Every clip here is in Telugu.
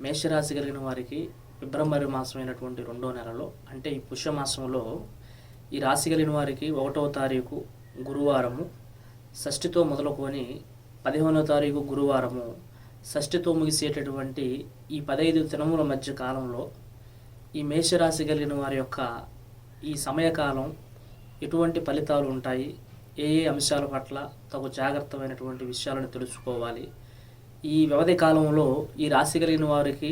మేషరాశి కలిగిన వారికి ఫిబ్రవరి మాసమైనటువంటి రెండో నెలలో అంటే ఈ పుష్యమాసంలో ఈ రాశి కలిగిన వారికి ఒకటవ తారీఖు గురువారము షష్ఠితో మొదలుకొని పదిహేనో తారీఖు గురువారము షష్ఠితో ముగిసేటటువంటి ఈ పదహైదు దినముల మధ్య కాలంలో ఈ మేషరాశి కలిగిన వారి యొక్క ఈ సమయకాలం ఎటువంటి ఫలితాలు ఉంటాయి ఏ ఏ అంశాల పట్ల తగు జాగ్రత్తమైనటువంటి విషయాలను తెలుసుకోవాలి ఈ వ్యవధి కాలంలో ఈ రాశి కలిగిన వారికి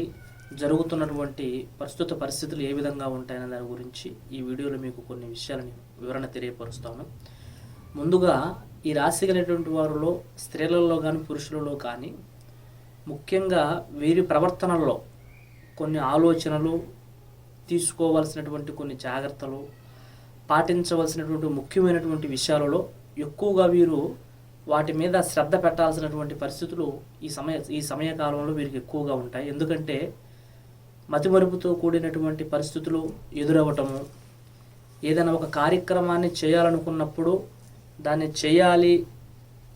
జరుగుతున్నటువంటి ప్రస్తుత పరిస్థితులు ఏ విధంగా ఉంటాయనే దాని గురించి ఈ వీడియోలో మీకు కొన్ని విషయాలని వివరణ తెలియపరుస్తాను. ముందుగా ఈ రాశి కలిగినటువంటి వారిలో స్త్రీలలో కానీ పురుషులలో కానీ ముఖ్యంగా వీరి ప్రవర్తనలో కొన్ని ఆలోచనలు తీసుకోవాల్సినటువంటి కొన్ని జాగ్రత్తలు పాటించవలసినటువంటి ముఖ్యమైనటువంటి విషయాలలో ఎక్కువగా వీరు వాటి మీద శ్రద్ధ పెట్టాల్సినటువంటి పరిస్థితులు ఈ సమయ ఈ సమయకాలంలో వీరికి ఎక్కువగా ఉంటాయి. ఎందుకంటే మతిమరుపుతో కూడినటువంటి పరిస్థితులు ఎదురవ్వటము ఏదైనా ఒక కార్యక్రమాన్ని చేయాలనుకున్నప్పుడు దాన్ని చేయాలి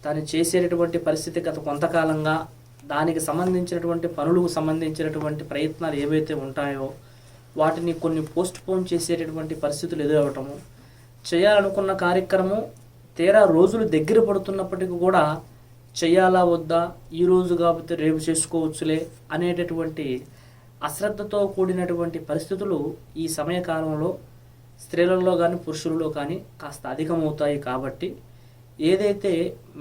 దాన్ని చేసేటటువంటి పరిస్థితి గత కొంతకాలంగా దానికి సంబంధించినటువంటి పనులకు సంబంధించినటువంటి ప్రయత్నాలు ఏవైతే ఉంటాయో వాటిని కొన్ని పోస్ట్ పోన్ చేసేటటువంటి పరిస్థితులు ఎదురవటము చేయాలనుకున్న కార్యక్రమం తీరా రోజులు దగ్గర పడుతున్నప్పటికీ కూడా చేయాలా వద్దా? ఈ రోజు కాకపోతే రేపు చేసుకోవచ్చులే అనేటటువంటి అశ్రద్ధతో కూడినటువంటి పరిస్థితులు ఈ సమయకాలంలో స్త్రీలలో కానీ పురుషులలో కానీ కాస్త అధికమవుతాయి కాబట్టి ఏదైతే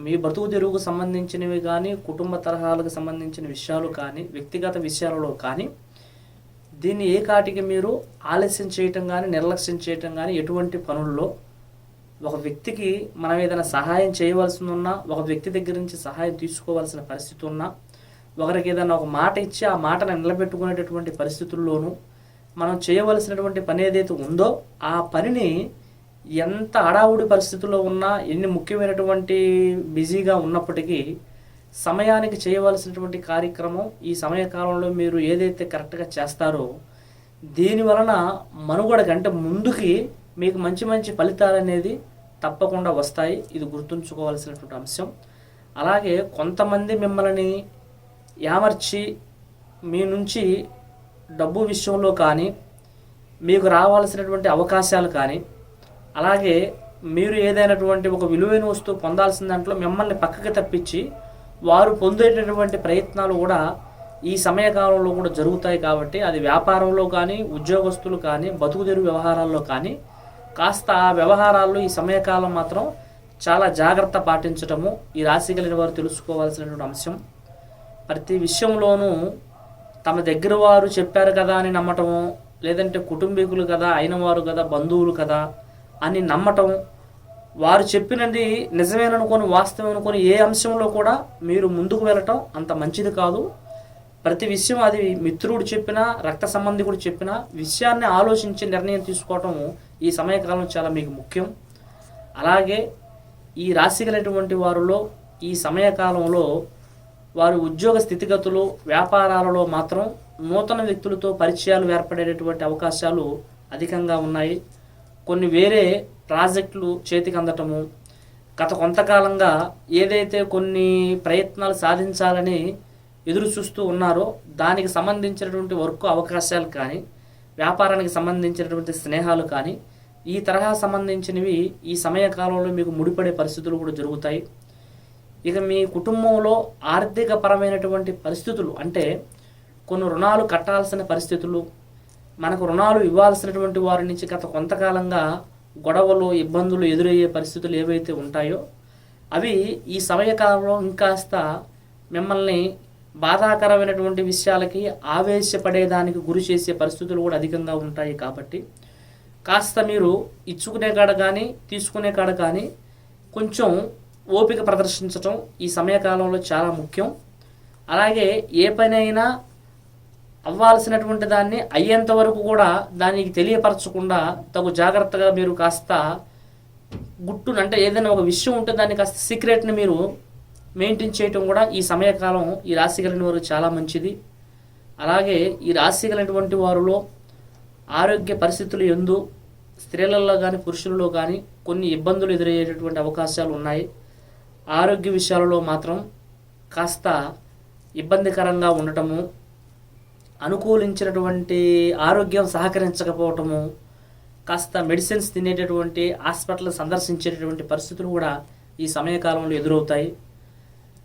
మీ బతుకు తెరువుకు సంబంధించినవి కానీ కుటుంబ తరహాలకు సంబంధించిన విషయాలు కానీ వ్యక్తిగత విషయాలలో కానీ దీన్ని ఏ కాటికి మీరు ఆలస్యం చేయటం కానీ నిర్లక్ష్యం చేయటం కానీ ఎటువంటి పనుల్లో ఒక వ్యక్తికి మనం ఏదైనా సహాయం చేయవలసి ఉన్నా ఒక వ్యక్తి దగ్గర నుంచి సహాయం తీసుకోవాల్సిన పరిస్థితి ఉన్నా ఒకరికి ఏదైనా ఒక మాట ఇచ్చి ఆ మాటను నిలబెట్టుకునేటటువంటి పరిస్థితుల్లోనూ మనం చేయవలసినటువంటి పని ఏదైతే ఉందో ఆ పనిని ఎంత అడావుడి పరిస్థితుల్లో ఉన్నా ఎన్ని ముఖ్యమైనటువంటి బిజీగా ఉన్నప్పటికీ సమయానికి చేయవలసినటువంటి కార్యక్రమం ఈ సమయకాలంలో మీరు ఏదైతే కరెక్ట్గా చేస్తారో దీని వలన మనుగడ కంటే ముందుకి మీకు మంచి మంచి ఫలితాలు అనేది తప్పకుండా వస్తాయి. ఇది గుర్తుంచుకోవాల్సినటువంటి అంశం. అలాగే కొంతమంది మిమ్మల్ని యామర్చి మీ నుంచి డబ్బు విషయంలో కానీ మీకు రావాల్సినటువంటి అవకాశాలు కానీ అలాగే మీరు ఏదైనటువంటి ఒక విలువైన వస్తువు పొందాల్సిన దాంట్లో మిమ్మల్ని పక్కకి తప్పించి వారు పొందేటటువంటి ప్రయత్నాలు కూడా ఈ సమయకాలంలో కూడా జరుగుతాయి కాబట్టి అది వ్యాపారంలో కానీ ఉద్యోగస్తులు కానీ బతుకుదెరు వ్యవహారాల్లో కానీ కాస్త ఆ వ్యవహారాల్లో ఈ సమయకాలం మాత్రం చాలా జాగ్రత్త పాటించటము ఈ రాశి కలిగిన వారు తెలుసుకోవాల్సినటువంటి అంశం. ప్రతి విషయంలోనూ తమ దగ్గర వారు చెప్పారు కదా అని నమ్మటము లేదంటే కుటుంబీకులు కదా అయిన వారు కదా బంధువులు కదా అని నమ్మటం వారు చెప్పినది నిజమేననుకొని వాస్తవం అనుకొని ఏ అంశంలో కూడా మీరు ముందుకు వెళ్ళటం అంత మంచిది కాదు. ప్రతి విషయం అది మిత్రుడు చెప్పినా రక్త సంబంధికుడు చెప్పినా విషయాన్ని ఆలోచించి నిర్ణయం తీసుకోవటం ఈ సమయకాలం చాలా మీకు ముఖ్యం. అలాగే ఈ రాశి కలిగినటువంటి వారిలో ఈ సమయకాలంలో వారి ఉద్యోగ స్థితిగతులు వ్యాపారాలలో మాత్రం నూతన వ్యక్తులతో పరిచయాలు ఏర్పడేటటువంటి అవకాశాలు అధికంగా ఉన్నాయి. కొన్ని వేరే ప్రాజెక్టులు చేతికి అందటము గత కొంతకాలంగా ఏదైతే కొన్ని ప్రయత్నాలు సాధించాలని ఎదురు చూస్తూ ఉన్నారో దానికి సంబంధించినటువంటి వర్క్ అవకాశాలు కానీ వ్యాపారానికి సంబంధించినటువంటి స్నేహాలు కానీ ఈ తరహా సంబంధించినవి ఈ సమయకాలంలో మీకు ముడిపడే పరిస్థితులు కూడా జరుగుతాయి. ఇక మీ కుటుంబంలో ఆర్థిక పరమైనటువంటి పరిస్థితులు అంటే కొన్ని రుణాలు కట్టాల్సిన పరిస్థితులు మనకు రుణాలు ఇవ్వాల్సినటువంటి వారి నుంచి గత కొంతకాలంగా గొడవలు ఇబ్బందులు ఎదురయ్యే పరిస్థితులు ఏవైతే ఉంటాయో అవి ఈ సమయకాలంలో ఇంకాస్త మిమ్మల్ని బాధాకరమైనటువంటి విషయాలకి ఆవేశపడేదానికి గురి చేసే పరిస్థితులు కూడా అధికంగా ఉంటాయి కాబట్టి కాస్త మీరు ఇచ్చుకునే కాడ కానీ తీసుకునే కాడ కానీ కొంచెం ఓపిక ప్రదర్శించటం ఈ సమయకాలంలో చాలా ముఖ్యం. అలాగే ఏ పని అయినా అవ్వాల్సినటువంటి దాన్ని అయ్యేంత వరకు కూడా దానికి తెలియపరచకుండా తగు జాగ్రత్తగా మీరు కాస్త గుట్టును అంటే ఏదైనా ఒక విషయం ఉంటే దాన్ని కాస్త సీక్రెట్ని మీరు మెయింటైన్ చేయటం కూడా ఈ సమయకాలం ఈ రాశి కలిగిన వారు చాలా మంచిది. అలాగే ఈ రాశి కలిగినటువంటి వారిలో ఆరోగ్య పరిస్థితులు ఎందు స్త్రీలలో కానీ పురుషులలో కానీ కొన్ని ఇబ్బందులు ఎదురయ్యేటటువంటి అవకాశాలు ఉన్నాయి. ఆరోగ్య విషయాలలో మాత్రం కాస్త ఇబ్బందికరంగా ఉండటము అనుకూలించినటువంటి ఆరోగ్యం సహకరించకపోవటము కాస్త మెడిసిన్స్ తినేటటువంటి హాస్పిటల్ సందర్శించేటటువంటి పరిస్థితులు కూడా ఈ సమయకాలంలో ఎదురవుతాయి.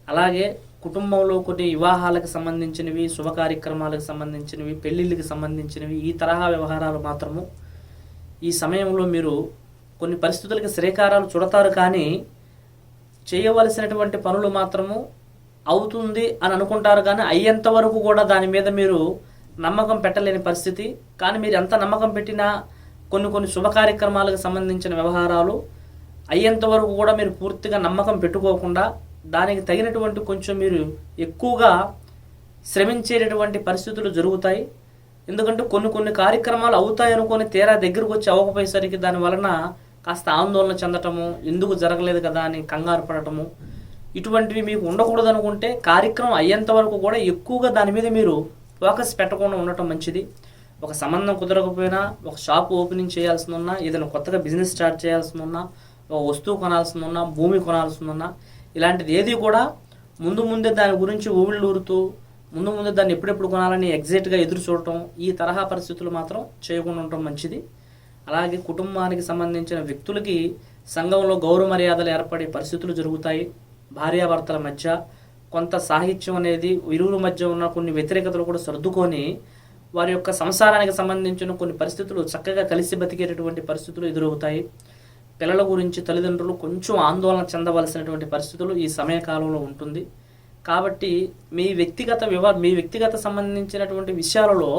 అలాగే కుటుంబంలో కొన్ని వివాహాలకు సంబంధించినవి శుభ కార్యక్రమాలకు సంబంధించినవి పెళ్ళిళ్ళకి సంబంధించినవి ఈ తరహా వ్యవహారాలు మాత్రము ఈ సమయంలో మీరు కొన్ని పరిస్థితులకి శ్రీకారాలు చుడతారు కానీ చేయవలసినటువంటి పనులు మాత్రము అవుతుంది అని అనుకుంటారు కానీ అయ్యేంత వరకు కూడా దాని మీద మీరు నమ్మకం పెట్టలేని పరిస్థితి. కానీ మీరు ఎంత నమ్మకం పెట్టినా కొన్ని కొన్ని శుభ కార్యక్రమాలకు సంబంధించిన వ్యవహారాలు అయ్యేంత వరకు కూడా మీరు పూర్తిగా నమ్మకం పెట్టుకోకుండా దానికి తగినటువంటి కొంచెం మీరు ఎక్కువగా శ్రమించేటటువంటి పరిస్థితులు జరుగుతాయి. ఎందుకంటే కొన్ని కొన్ని కార్యక్రమాలు అవుతాయి అనుకొని తీరా దగ్గరకు వచ్చి అవ్వకపోయేసరికి దాని వలన కాస్త ఆందోళన చెందటము ఎందుకు జరగలేదు కదా అని కంగారు పడటము ఇటువంటివి మీకు ఉండకూడదు అనుకుంటే కార్యక్రమం అయ్యేంత వరకు కూడా ఎక్కువగా దాని మీద మీరు ఫోకస్ పెట్టకుండా ఉండటం మంచిది. ఒక సంబంధం కుదరకపోయినా ఒక షాప్ ఓపెనింగ్ చేయాల్సి ఉన్నా ఏదైనా కొత్తగా బిజినెస్ స్టార్ట్ చేయాల్సి ఉన్నా ఒక వస్తువు కొనాల్సి ఉన్నా భూమి కొనాల్సి ఉన్నా ఇలాంటిది ఏది కూడా ముందు ముందే దాని గురించి ఊళ్ళూరుతూ ముందు ముందు దాన్ని ఎప్పుడెప్పుడు కొనాలని ఎగ్జాక్ట్గా ఎదురు చూడటం ఈ తరహా పరిస్థితులు మాత్రం చేయకుండా ఉండటం మంచిది. అలాగే కుటుంబానికి సంబంధించిన వ్యక్తులకి సంఘంలో గౌరవ మర్యాదలు ఏర్పడే పరిస్థితులు జరుగుతాయి. భార్యాభర్తల మధ్య కొంత సాహిత్యం అనేది ఇరువుల మధ్య ఉన్న కొన్ని వ్యతిరేకతలు కూడా సర్దుకొని వారి యొక్క సంసారానికి సంబంధించిన కొన్ని పరిస్థితులు చక్కగా కలిసి బతికేటటువంటి పరిస్థితులు ఎదురవుతాయి. పిల్లల గురించి తల్లిదండ్రులు కొంచెం ఆందోళన చెందవలసినటువంటి పరిస్థితులు ఈ సమయకాలంలో ఉంటుంది. కాబట్టి మీ వ్యక్తిగత వివా మీ వ్యక్తిగత సంబంధించినటువంటి విషయాలలో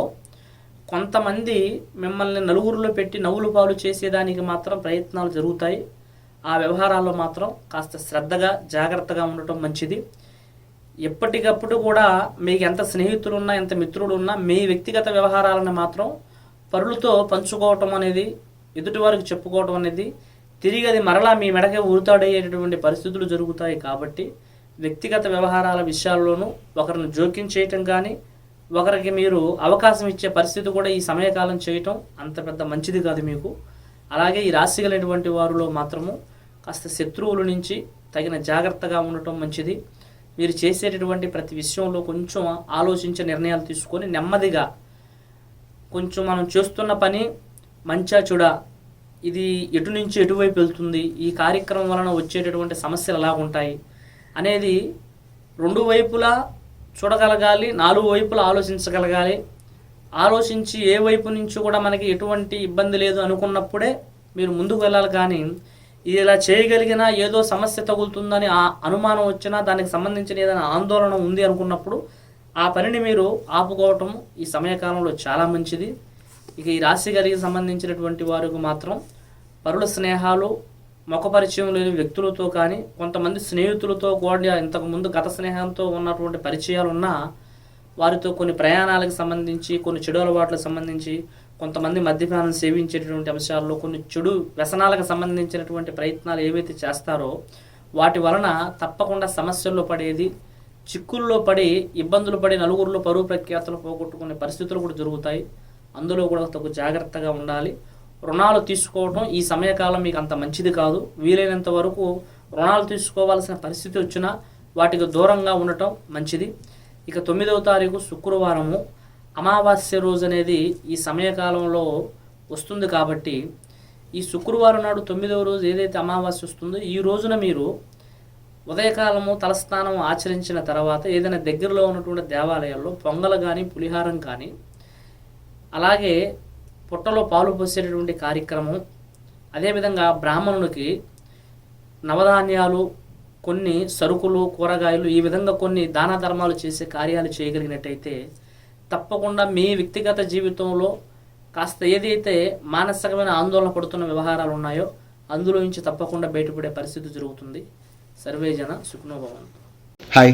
కొంతమంది మిమ్మల్ని నలుగురిలో పెట్టి నవ్వులు పాలు చేసేదానికి మాత్రం ప్రయత్నాలు జరుగుతాయి. ఆ వ్యవహారాల్లో మాత్రం కాస్త శ్రద్ధగా జాగ్రత్తగా ఉండటం మంచిది. ఎప్పటికప్పుడు కూడా మీకు ఎంత స్నేహితులు ఉన్నా ఎంత మిత్రులున్నా మీ వ్యక్తిగత వ్యవహారాలను మాత్రం పరులతో పంచుకోవటం అనేది ఎదుటి వారికి చెప్పుకోవటం అనేది తిరిగి అది మరలా మీ మెడకే ఉరుతాడయ్యేటటువంటి పరిస్థితులు జరుగుతాయి కాబట్టి వ్యక్తిగత వ్యవహారాల విషయాల్లోనూ ఒకరిని జోక్యం చేయటం కానీ ఒకరికి మీరు అవకాశం ఇచ్చే పరిస్థితి కూడా ఈ సమయకాలం చేయటం అంత పెద్ద మంచిది కాదు మీకు. అలాగే ఈ రాశి కలిగినటువంటి వారిలో మాత్రము కాస్త శత్రువుల నుంచి తగిన జాగ్రత్తగా ఉండటం మంచిది. మీరు చేసేటటువంటి ప్రతి విషయంలో కొంచెం ఆలోచించే నిర్ణయాలు తీసుకొని నెమ్మదిగా కొంచెం మనం చేస్తున్న పని మంచా చుడా ఇది ఎటు నుంచి ఎటువైపు వెళ్తుంది? ఈ కార్యక్రమం వలన వచ్చేటటువంటి సమస్యలు ఎలా ఉంటాయి? అనేది రెండు వైపులా చూడగలగాలి నాలుగు వైపులా ఆలోచించగలగాలి. ఆలోచించి ఏ వైపు నుంచి కూడా మనకి ఎటువంటి ఇబ్బంది లేదు అనుకున్నప్పుడే మీరు ముందుకు వెళ్ళాలి కానీ ఇది ఇలా చేయగలిగినా ఏదో సమస్య తగులుతుందని ఆ అనుమానం వచ్చినా దానికి సంబంధించిన ఏదైనా ఆందోళన ఉంది అనుకున్నప్పుడు ఆ పనిని మీరు ఆపుకోవటం ఈ సమయకాలంలో చాలా మంచిది. ఇక ఈ రాశి గారికి సంబంధించినటువంటి వారికి మాత్రం పరుల స్నేహాలు ముఖపరిచయం లేని వ్యక్తులతో కానీ కొంతమంది స్నేహితులతో కూడా ఇంతకుముందు గత స్నేహంతో ఉన్నటువంటి పరిచయాలు ఉన్నా వారితో కొన్ని ప్రయాణాలకు సంబంధించి కొన్ని చెడు అలవాట్లకు సంబంధించి కొంతమంది మద్యపానం సేవించేటటువంటి అంశాల్లో కొన్ని చెడు వ్యసనాలకు సంబంధించినటువంటి ప్రయత్నాలు ఏవైతే చేస్తారో వాటి వలన తప్పకుండా సమస్యల్లో పడేది చిక్కుల్లో పడి ఇబ్బందులు పడి నలుగురిలో పరువు ప్రఖ్యాతలు పోగొట్టుకునే పరిస్థితులు కూడా జరుగుతాయి. అందులో కూడా తగు జాగ్రత్తగా ఉండాలి. రుణాలు తీసుకోవడం ఈ సమయకాలం మీకు అంత మంచిది కాదు. వీలైనంత వరకు రుణాలు తీసుకోవాల్సిన పరిస్థితి వచ్చినా వాటికి దూరంగా ఉండటం మంచిది. ఇక తొమ్మిదవ తారీఖు శుక్రవారము. అమావాస్య రోజు అనేది ఈ సమయకాలంలో వస్తుంది కాబట్టి ఈ శుక్రవారం నాడు తొమ్మిదవ రోజు ఏదైతే అమావాస్య వస్తుందో ఈ రోజున మీరు ఉదయకాలము తలస్నానం ఆచరించిన తర్వాత ఏదైనా దగ్గరలో ఉన్నటువంటి దేవాలయాల్లో పొంగల్ కానీ పులిహారం కానీ అలాగే పుట్టలో పాలు పోసేటటువంటి కార్యక్రమం. అదేవిధంగా బ్రాహ్మణునికి నవధాన్యాలు కొన్ని సరుకులు కూరగాయలు ఈ విధంగా కొన్ని దాన ధర్మాలు చేసే కార్యాలు చేయగలిగినట్టయితే తప్పకుండా మీ వ్యక్తిగత జీవితంలో కాస్త ఏదైతే మానసికమైన ఆందోళన పడుతున్న వ్యవహారాలు ఉన్నాయో అందులో నుంచి తప్పకుండా బయటపడే పరిస్థితి జరుగుతుంది. సర్వేజన సుఖనోభవంతు హాయ్